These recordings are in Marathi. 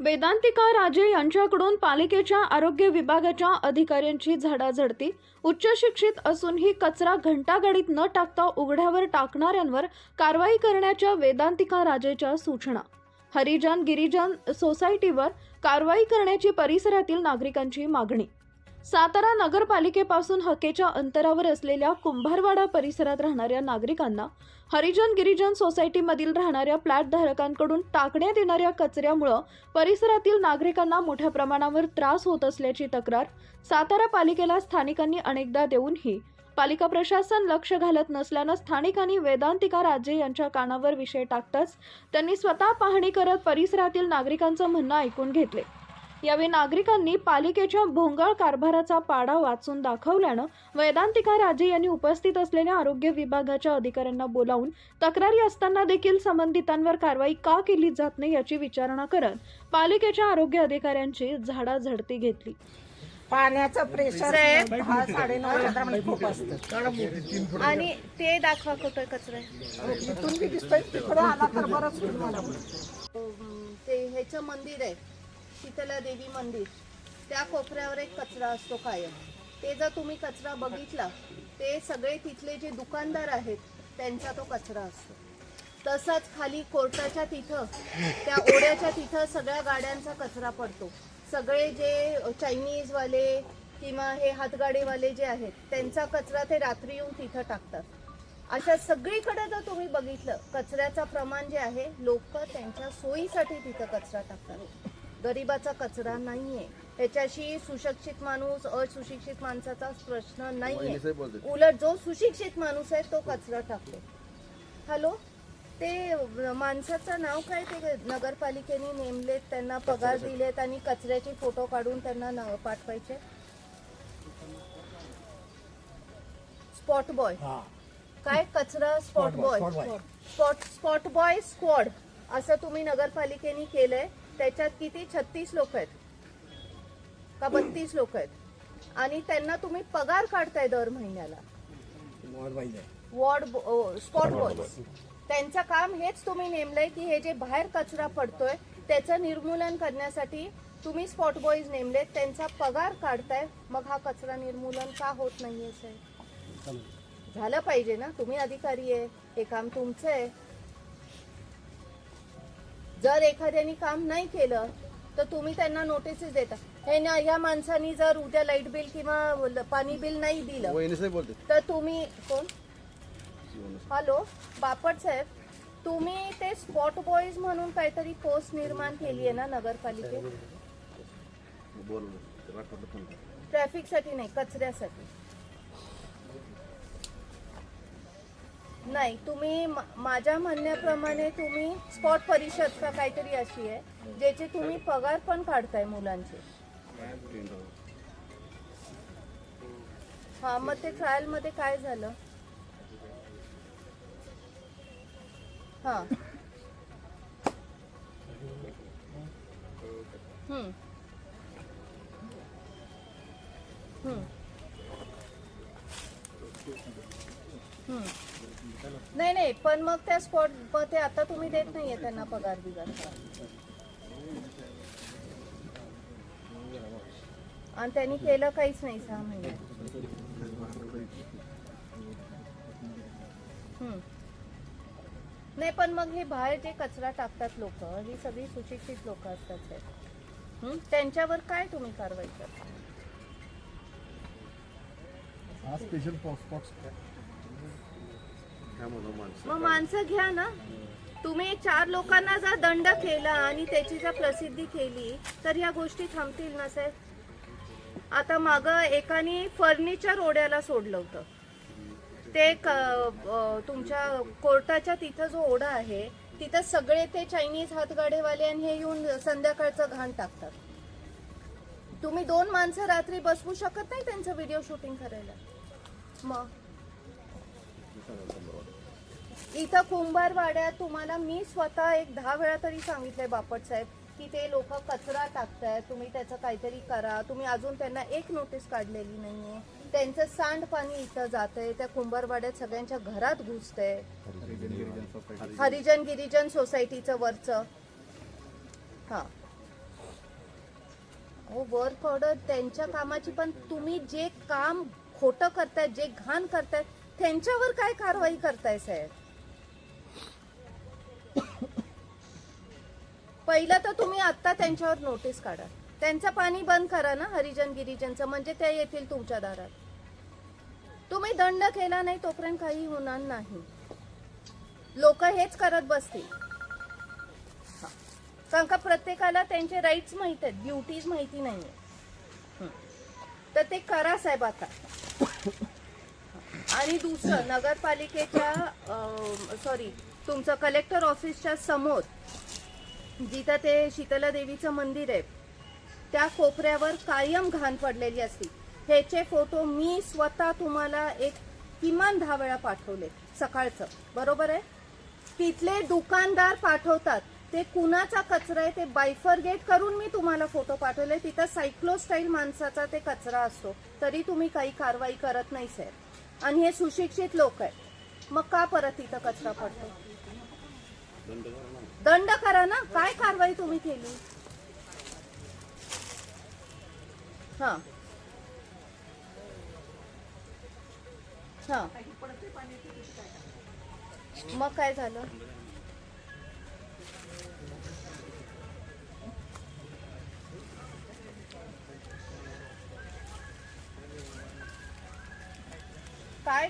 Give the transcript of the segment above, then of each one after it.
वेदांतिका राजे यांच्याकडून पालिकेच्या आरोग्य विभागाच्या अधिकाऱ्यांची झडाझडती. उच्च शिक्षित असूनही कचरा घंटागाडीत न टाकता उघड्यावर टाकणाऱ्यांवर कारवाई करण्याच्या वेदांतिका राजेच्या सूचना. हरिजन गिरिजन सोसायटीवर कारवाई करण्याची परिसरातील नागरिकांची मागणी. सातारा नगरपालिकेपासून हकेच्या अंतरावर असलेल्या कुंभारवाडा परिसरात राहणाऱ्या नागरिकांना हरिजन गिरिजन सोसायटीमधील राहणाऱ्या फ्लॅट धारकांकडून टाकण्यात येणाऱ्या कचऱ्यामुळं परिसरातील नागरिकांना मोठ्या प्रमाणावर त्रास होत असल्याची तक्रार सातारा पालिकेला स्थानिकांनी अनेकदा देऊनही पालिका प्रशासन लक्ष घालत नसल्यानं स्थानिकांनी वेदांतिका राजे यांच्या कानावर विषय टाकताच त्यांनी स्वतः पाहणी करत परिसरातील नागरिकांचं म्हणणं ऐकून घेतले. यावेळी नागरिकांनी पालिकेच्या भोंगळ कारभाराचा पाडा वाचून दाखवल्यानं वेदांतिका राजे यांनी उपस्थित असलेल्या आरोग्य विभागाच्या अधिकाऱ्यांना बोलावून तक्रारी असताना देखील संबंधितांवर कारवाई का केली जात नाही याची विचारणा करत पालिकेच्या आरोग्य अधिकाऱ्यांची झाडाझडती घेतली पाण्याचं प्रेशर दहा साडेनऊ हजारामध्ये खूप असतं आणि ते दाखवा कुठं कचरा इथून बी दिसतोय तिकडे आला तर बरंच ते ह्याचं मंदिर आहे शीतला देवी मंदिर त्या कोपऱ्यावर एक कचरा असतो कायम. ते जर तुम्ही कचरा बघितला ते सगळे तिथले जे दुकानदार आहेत त्यांचा तो कचरा असतो. तसंच खाली कोर्टाच्या तिथं त्या ओढ्याच्या तिथं सगळ्या गाड्यांचा कचरा पडतो. सगळे जे चायनीजवाले किंवा हे हातगाडीवाले जे आहेत त्यांचा कचरा ते रात्री येऊन तिथं टाकतात. अशा सगळीकडे जर तुम्ही बघितलं कचऱ्याचं प्रमाण जे आहे लोक त्यांच्या सोयीसाठी तिथं कचरा टाकतात. गरिबाचा कचरा नाहीये. ह्याच्याशी सुशिक्षित माणूस असुशिक्षित माणसाचा प्रश्न नाहीये. उलट जो सुशिक्षित माणूस आहे तो कचरा टाकतो. हॅलो? ते माणसाचं नाव काय ते नगरपालिकेने नेमलेत त्यांना पगार दिलेत आणि कचऱ्याचे फोटो काढून त्यांना नाव पाठवायचे? स्पॉट बॉय काय कचरा spot boy spot spot boy squad. असं तुम्ही नगरपालिकेने केलंय. त्याच्यात किती? छत्तीस लोक आहेत. का बत्तीस लोक आहेत? आणि त्यांना तुम्ही पगार काढताय दर महिन्याला. वॉर्ड स्पॉट बॉयज त्यांचं काम हेच तुम्ही नेमलंय की हे जे बाहेर कचरा पडतोय त्याचं निर्मूलन करण्यासाठी तुम्ही स्पॉट बॉईज नेमलेत त्यांचा पगार काढताय मग हा कचरा निर्मूलन का होत नाहीये साहेब? झालं पाहिजे ना? तुम्ही अधिकारी आहे हे काम तुमचं आहे. जर एखाद्याने काम नाही केलं तर तुम्ही त्यांना नोटीसेस देता. हे ना या माणसानी जर उद्या लाइट बिल किंवा पाणी बिल नाही दिलं तर तुम्ही कोण? हॅलो बापट साहेब तुम्ही ते स्पॉट बॉईज म्हणून काहीतरी पोस्ट निर्माण केली आहे ना नगरपालिकेत? कर. ट्रॅफिकसाठी नाही कचऱ्यासाठी. नाही तुम्ही माझ्या म्हणण्याप्रमाणे तुम्ही स्पॉट परिषद का काहीतरी अशी आहे ज्याचे तुम्ही पगार पण काढताय मुलांचे. हा मग ते ट्रायलमध्ये काय झालं? हा. हम्म. हम्म. हम्म. नाही नाही पण मग त्या स्पॉट ते आता तुम्ही देत नाहीये त्यांना पगार बिगार. आणि त्यांनी केलं काहीच नाही सहा महिने. नाही पण मग हे बाहेर जे कचरा टाकतात लोक ही सगळी सुशिक्षित लोक असतात त्यांच्यावर काय तुम्ही कारवाई करता? स्पेशल मग माणसं घ्या ना. तुम्ही चार लोकांना जर दंड केला आणि त्याची जर प्रसिद्धी केली तर या गोष्टी थांबतील ना साहेब? आता माग एकाने फर्निचर ओढ्याला सोडलं होतं. ते तुमच्या कोर्टाच्या तिथं जो ओढा आहे तिथं सगळे ते चायनीज हातगाडेवाले आणि हे येऊन संध्याकाळचं घाण टाकतात. तुम्ही दोन माणसं रात्री बसवू शकत नाही त्यांचं व्हिडिओ शूटिंग करायला? मग? इथं कुंभारवाड्यात तुम्हाला मी स्वतः एक दहा वेळा तरी सांगितलंय बापट साहेब की ते लोक कचरा टाकतायत तुम्ही त्याचं काहीतरी करा. तुम्ही अजून त्यांना एक नोटीस काढलेली नाहीये. त्यांचं सांडपाणी इथं जातंय त्या कुंभारवाड्यात सगळ्यांच्या घरात घुसतंय. हरिजन गिरिजन सोसायटीचं वरचं. हा. हो वर्क ऑर्डर त्यांच्या कामाची पण तुम्ही जे काम खोटं करताय जे घाण करताय त्यांच्यावर काय कारवाई करताय साहेब? पहिलं तर तुम्ही आत्ता त्यांच्यावर नोटीस काढा. त्यांचं पाणी बंद करा ना हरिजन गिरिजनचं म्हणजे ते येतील तुमच्या दारात. तुम्ही दंड केला नाही तोपर्यंत काही होणार नाही. लोक हेच करत बसतील. कारण का प्रत्येकाला त्यांचे राईट्स माहीत आहेत ड्युटीज माहिती नाहीये तर ते करा साहेब आता. आणि दुसरं नगरपालिकेच्या सॉरी तुमचं कलेक्टर ऑफिसच्या समोर जिथं ते शीतला देवीचं मंदिर आहे त्या कोपऱ्यावर कायम घाण पडलेली असती. ह्याचे फोटो मी स्वतः तुम्हाला एक किमान दहा वेळा पाठवले सकाळचं. बरोबर आहे? तिथले दुकानदार पाठवतात. ते कुणाचा कचरा आहे ते बायफरगेट करून मी तुम्हाला फोटो पाठवले. तिथं सायक्लो स्टाईल माणसाचा ते कचरा असतो. तरी तुम्ही काही कारवाई करत नाही साहेब आणि हे सुशिक्षित लोक आहेत. मग का परत तिथं कचरा पडतो? दंड करा ना. काय कारवाई तुम्ही केली? हा. हा. मग काय झालं?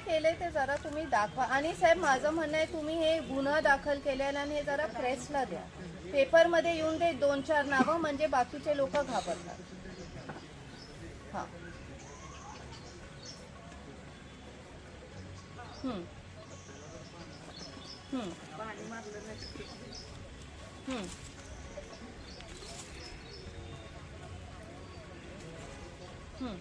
केले केलंय ते जरा तुम्ही दाखवा आणि साहेब माझं म्हणणं आहे तुम्ही हे गुन्हा दाखल केलेला आणि हे जरा प्रेसला द्या पेपरमध्ये येऊन दे दोन चार नावं म्हणजे बाकीचे लोक घाबरतात हां हम्म. हम्म. हम्म. हम्म.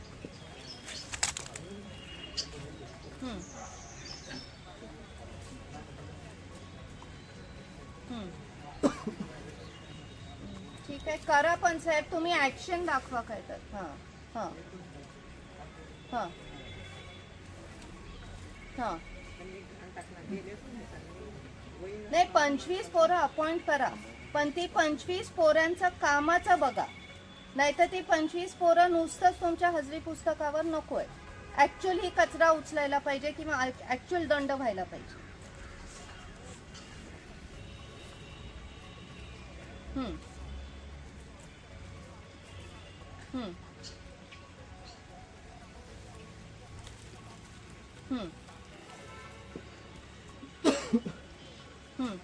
ठीक आहे करा पण साहेब तुम्ही ऍक्शन दाखवा काय तर हां हां. हां. हां. नाही पंचवीस पोरं अपॉइंट करा पण ती पंचवीस पोरांचं कामाचं बघा. नाहीतर ती पंचवीस पोरं नुसतंच तुमच्या हजरी पुस्तकावर नको आहे ॲक्च्युअली कचरा उचलायला पाहिजे किंवा ऍक्च्युअल दंड व्हायला पाहिजे हम्म. हम्म. हम्म. हम्म.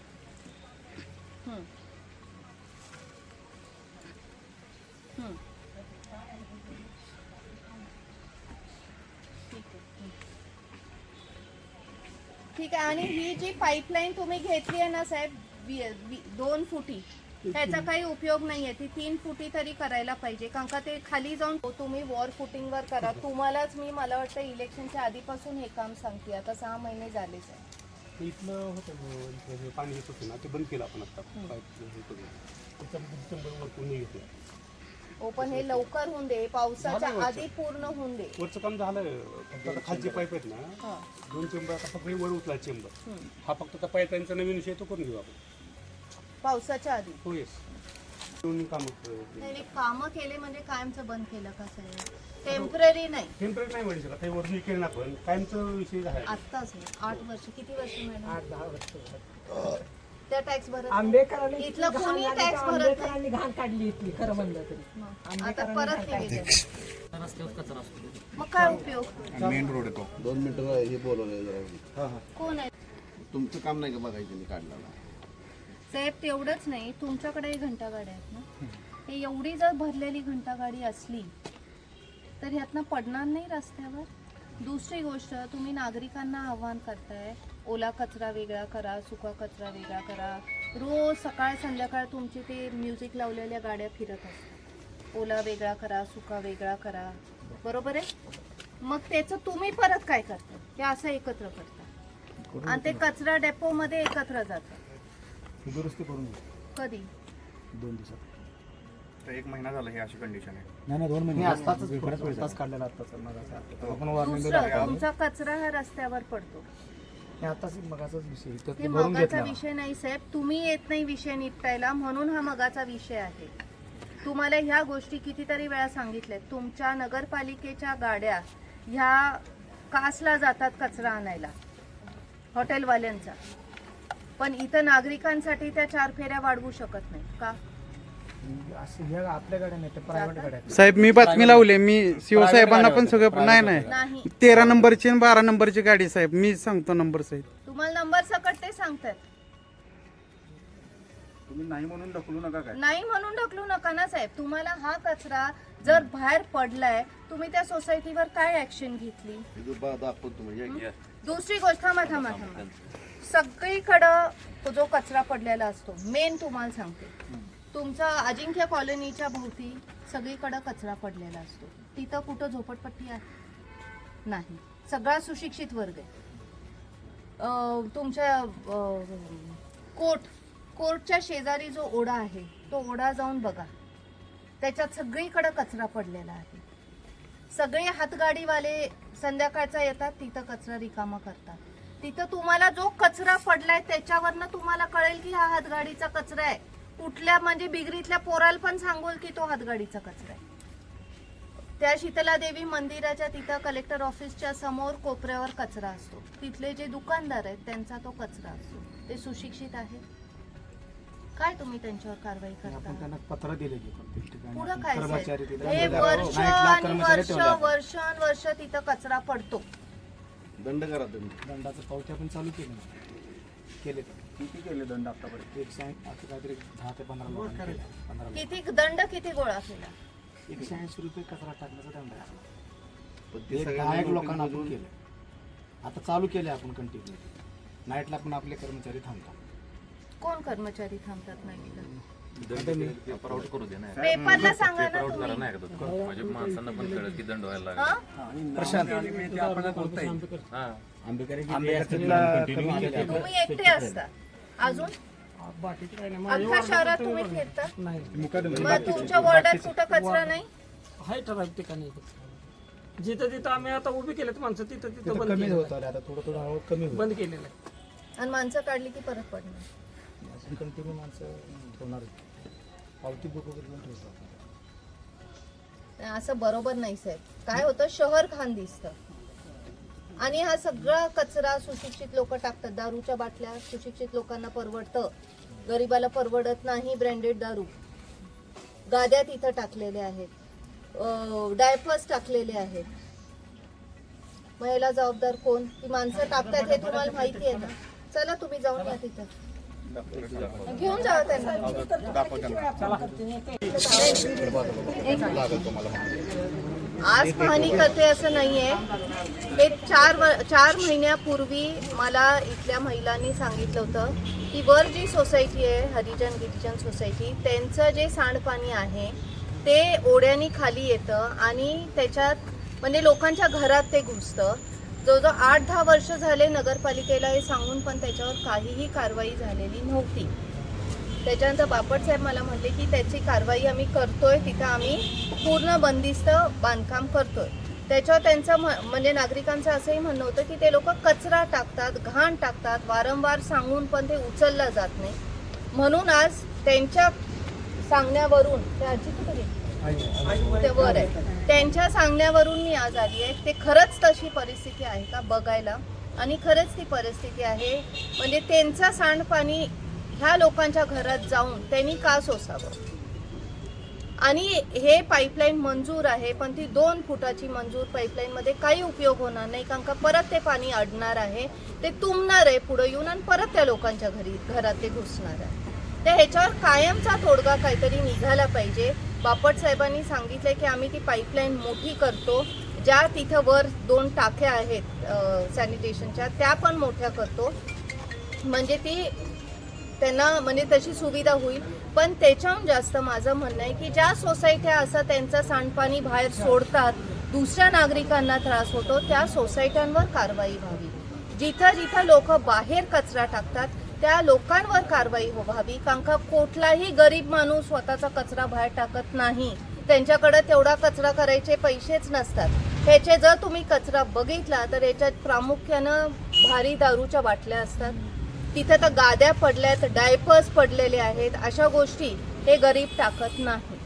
ठीक आहे. आणि ही जी पाईपलाईन तुम्ही घेतली आहे ना साहेब वि- वि- दोन फुटी त्याचा काही उपयोग नाहीये. ती तीन फुटी तरी करायला पाहिजे. कारण का ते खाली जाऊन तुम्ही वॉर फुटिंगवर करा तुम्हालाच मी मला वाटतं इलेक्शनच्या आधीपासून हे काम सांगते. आता सहा महिने इथलं होतं इथलं जे पाणी येत होतं ना ते बंद केलं आपण आता. पाईप हे करून. घेतलं हो पण हे लवकर होऊन दे. पावसाच्या झालं आधी पूर्ण होऊन दे. वरचं काम झालं फक्त आता खालचे पाईप आहेत ना हा. दोन चेंबर आता फक्त हे वर उचला चेंबर. हम्म. हा फक्त त्या पाईपलाईनचा नवीन विषय तो करून घेऊ आपण. पावसाच्या आधी. हो येस दोन्ही काम नाही कामं केले म्हणजे कायमचं बंद केलं का साहेब टेंपररी नाही. टेम्परेट नाही म्हणजे केलं ना आपण. कायमचं विषय आहे. आत्ताच आहे. आठ वर्ष. किती वर्ष मॅडम? आठ दहा वर्ष. त्या टॅक्स भरत नाही. आंबेकरांनी इथलं घाण कोणी आली टॅक्स तर भरत नाही. आंबेकरांनी घाण काढली इथली खरं म्हणलं तरी. मग आता परत. मग काय उपयोग? मेन रोड येतो. दोन मिनिटं हे बोलवलं जरा. कोण आहे? तुमचं काम नाही का बघायचं काढलेलं साहेब तेवढंच नाही. तुमच्याकडे घंटा गाड्या आहेत ना? हे एवढी जर भरलेली घंटा गाडी असली तर ह्यातनं पडणार नाही रस्त्यावर? दुसरी गोष्ट तुम्ही नागरिकांना आव्हान करताय ओला कचरा वेगळा करा सुका कचरा वेगळा करा. रोज सकाळ संध्याकाळ तुमचे ते म्युझिक लावलेल्या गाड्या फिरत असतात. ओला वेगळा करा सुका वेगळा करा. बरोबर आहे? मग त्याचं तुम्ही परत काय करता? ते असं एकत्र करता. आणि ते कचरा डेपोमध्ये एकत्र जातं. दुरुस्ती करून कधी? दोन दिवसात. तर एक महिना झाला हे अशी कंडिशन आहे. नाही नाही दोन महिने. काढलेला दुसरं तुमचा कचरा हा रस्त्यावर पडतो. हे आताच मगाचाच विषय ते भरून मगाचा घेतला विषय नाही साहेब. तुम्ही येत नाही विषय निपटायला म्हणून हा मगाचा विषय आहे. तुम्हाला ह्या गोष्टी कितीतरी वेळा सांगितल्या तुमच्या नगरपालिकेच्या गाड्या ह्या कासला जातात कचरा आणायला हॉटेलवाल्यांचा. पण इथं नागरिकांसाठी त्या चार फेऱ्या वाढवू शकत नाही का? असं ह्या आपल्या गाड्या नाही ते प्रायव्हेट गाड्या आहेत. साहेब मी बातमी लावली मी शिवसाहेबांना पण सगळं नाही नाही. नाही. तेरा नंबरची आणि बारा नंबरची गाडी साहेब. मी सांगतो नंबर साहेब. तुम्हाला नंबर सकट ते सांगतात. तुम्ही नाही म्हणून ढकलू नका काय? नाही म्हणून ढकलू नका ना साहेब. तुम्हाला हा कचरा जर बाहेर पडलाय तुम्ही त्या सोसायटीवर काय ऍक्शन घेतली. दुसरी गोष्ट थांबा थांबा थांबा. सगळीकडं तो जो कचरा पडलेला असतो मेन तुम्हाला सांगते. तुमचा अजिंक्य कॉलनीच्या भोवती सगळीकडं कचरा पडलेला असतो. तिथं कुठं झोपडपट्टी आहे? नाही. सगळा सुशिक्षित वर्ग आहे. अं, तुमच्या अं, कोर्ट कोर्टच्या शेजारी जो ओढा आहे तो ओढा जाऊन बघा. त्याच्यात सगळीकडं कचरा पडलेला आहे. सगळे हातगाडीवाले संध्याकाळचा येतात तिथं कचरा रिकामा करतात. तिथं तुम्हाला जो कचरा पडलाय त्याच्यावरनं तुम्हाला कळेल की हा हातगाडीचा कचरा आहे. कुठल्या म्हणजे बिगरीतल्या पोराला पण सांगोल की तो हातगाडीचा कचरा आहे त्या शीतला देवी मंदिराच्या तिथं कलेक्टर ऑफिसच्या समोर कोपऱ्यावर कचरा असतो तिथले जे दुकानदार आहेत त्यांचा तो कचरा असतो ते सुशिक्षित आहेत काय तुम्ही त्यांच्यावर कारवाई आपण करता त्यांना पत्र दिले पुढं काय कर्मचारी साहेब? तिथे हे. वर्ष आणि वर्ष आपण. वर्षानुवर्ष तिथं कचरा पडतो दंड करा तुम्ही दंडाचं पावत्या पण चालू केले. केले किती केले दंड आतापर्यंत? एकशे ऐं- आता काहीतरी दहा ते पंधरा लोकांनी केलं. पंधरा लोक. किती दंड किती गोळा केला? एकशे ऐंशी रुपये कचरा टाकण्याचा दंड आहे पण ते एक दहा एक लोकांना आपण केलं. आता चालू केले आपण कंटिन्यू नाईटला पण आपले कर्मचारी थांबतात. कोण कर्मचारी थांबतात नाईटला आता मी पेपरला सांगा ना तुम्ही. म्हणजे माणसांना पण कळत की दंड व्हायला लागला. हा? प्रशांत तुम्ही एकटे असता. अजून? अख्ख्या शहरात तुम्ही फिरता? मग तुमच्या वॉर्डात कुठं कचरा नाही? आहे ठराविक ठिकाणी जिथं जिथं आम्ही आता उभी केलेत माणसं तिथं तिथं तिथं बंद कमी केलेलं होत आले आता थोडं थोडं हळूहळू कमी आहे. होत बंद केलेलं आहे. आणि माणसं काढली की परत पडणार. आपण कंटिन्यू माणसं ठेवणार पावती बुक वगैरे घेऊन ठेवतो आपण. असं बरोबर नाही साहेब. काय होतं शहर खान दिसतं. आणि हा सगळा कचरा सुशिक्षित लोक टाकतात. दारूच्या बाटल्या सुशिक्षित लोकांना परवडतं. गरिबाला परवडत नाही ब्रँडेड दारू. गाद्या तिथं टाकलेल्या आहेत. डायफर्स टाकलेले आहेत. मग याला जबाबदार कोण? ती माणसं टाकतात हे तुम्हाला माहिती आहे ना. चला तुम्ही जाऊन या तिथं. घेऊन जावा त्यांना आज पाहणी करते असं नाहीये. एक चार व चार महिन्यापूर्वी मला इथल्या महिलांनी सांगितलं होतं की वर जी सोसायटी आहे हरिजन गिरिजन सोसायटी. त्यांचं जे सांडपाणी आहे ते ओढ्यानी खाली येतं आणि त्याच्यात म्हणजे लोकांच्या घरात ते घुसतं. जवळजवळ आठ दहा वर्ष झाले नगरपालिकेला हे सांगून पण त्याच्यावर काहीही कारवाई झालेली नव्हती. त्याच्यानंतर बापट साहेब मला म्हटले की त्याची कारवाई आम्ही करतोय तिथं आम्ही पूर्ण बंदिस्त बांधकाम करतोय. त्याच्यावर त्यांचं म्हणजे नागरिकांचं असंही म्हणणं होतं की ते लोक कचरा टाकतात घाण टाकतात वारंवार सांगून पण ते उचललं जात नाही. म्हणून आज त्यांच्या सांगण्यावरून ते आजी कुठे ते वर आहे. त्यांच्या सांगण्यावरून मी आज आली आहे. ते खरंच तशी परिस्थिती आहे का बघायला? आणि खरंच ती परिस्थिती आहे म्हणजे त्यांचं सांडपाणी ह्या लोकांच्या घरात जाऊन त्यांनी का सोसावं? आणि हे पाईपलाईन मंजूर आहे पण ती दोन फुटाची मंजूर पाईपलाईनमध्ये काही उपयोग होणार नाही कारण का परत ते पाणी अडणार आहे ते तुंबणार आहे पुढे येऊन आणि परत त्या लोकांच्या घरी घरात ते घुसणार आहे. तर ह्याच्यावर कायमचा तोडगा काहीतरी निघाला पाहिजे. बापट साहेबांनी सांगितलं की आम्ही ती पाईपलाईन मोठी करतो. ज्या तिथं वर दोन टाक्या आहेत सॅनिटेशनच्या त्या पण मोठ्या करतो. म्हणजे ती त्यांना म्हणजे तशी सुविधा होईल. पण त्याच्याहून जास्त माझं म्हणणं आहे की ज्या सोसायट्या असं त्यांचं सांडपाणी बाहेर सोडतात दुसऱ्या नागरिकांना त्रास होतो त्या सोसायट्यांवर कारवाई व्हावी. जिथं जिथं लोक बाहेर कचरा टाकतात त्या लोकांवर कारवाई हो- व्हावी कारण का कुठलाही गरीब माणूस स्वतःचा कचरा बाहेर टाकत नाही. त्यांच्याकडे तेवढा कचरा करायचे पैसेच नसतात. ह्याचे जर तुम्ही कचरा बघितला तर याच्यात प्रामुख्यानं भारी दारूच्या बाटल्या असतात. तिथे तर गाद्या पडल्यात डायपर्स पडलेले आहेत. अशा गोष्टी हे गरीब टाकत नाही.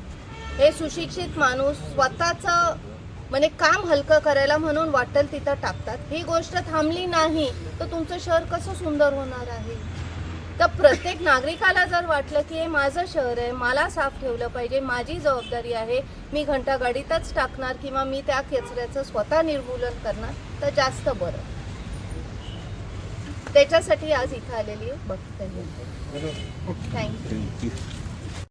हे सुशिक्षित माणूस स्वतःचं म्हणजे काम हलकं करायला म्हणून वाटेल तिथं टाकतात. ही गोष्ट थांबली नाही तर तुमचं शहर कसं सुंदर होणार आहे? तर प्रत्येक नागरिकाला जर वाटलं की हे माझं शहर आहे मला साफ ठेवलं पाहिजे माझी जबाबदारी आहे मी घंटागाडीतच टाकणार किंवा मी त्या कचऱ्याचं स्वतः निर्मूलन करणार तर जास्त बरं. त्याच्यासाठी आज इथं आलेली आहे. बघते. थँक्यू